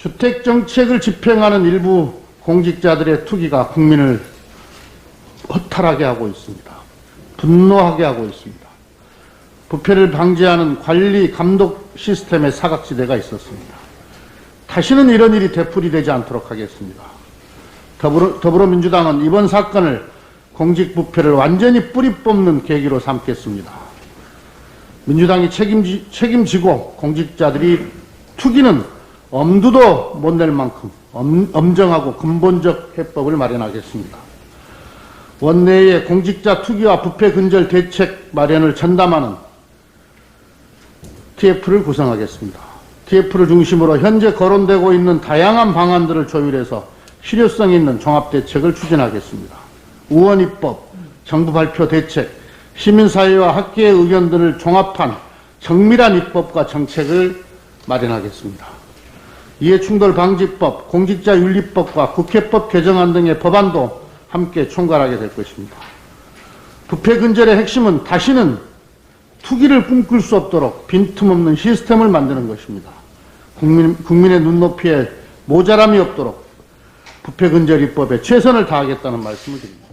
주택 정책을 집행하는 일부 공직자들의 투기가 국민을 허탈하게 하고 있습니다. 분노하게 하고 있습니다. 부패를 방지하는 관리 감독 시스템의 사각지대가 있었습니다. 다시는 이런 일이 되풀이되지 않도록 하겠습니다. 더불어, 더불어민주당은 이번 사건을 공직 부패를 완전히 뿌리 뽑는 계기로 삼겠습니다. 민주당이 책임지, 책임지고 공직자들이 투기는 엄두도 못 낼 만큼 엄, 엄정하고 근본적 해법을 마련하겠습니다. 원내에 공직자 투기와 부패 근절 대책 마련을 전담하는 TF를 구성하겠습니다. TF를 중심으로 현재 거론되고 있는 다양한 방안들을 조율해서 실효성 있는 종합대책을 추진하겠습니다. 우원입법, 정부 발표 대책, 시민사회와 학계의 의견들을 종합한 정밀한 입법과 정책을 마련하겠습니다. 이해충돌 방지법, 공직자윤리법과 국회법 개정안 등의 법안도 함께 총괄하게 될 것입니다. 부패 근절의 핵심은 다시는 투기를 꿈꿀 수 없도록 빈틈없는 시스템을 만드는 것입니다. 국민, 국민의 눈높이에 모자람이 없도록 부패 근절 입법에 최선을 다하겠다는 말씀을 드립니다.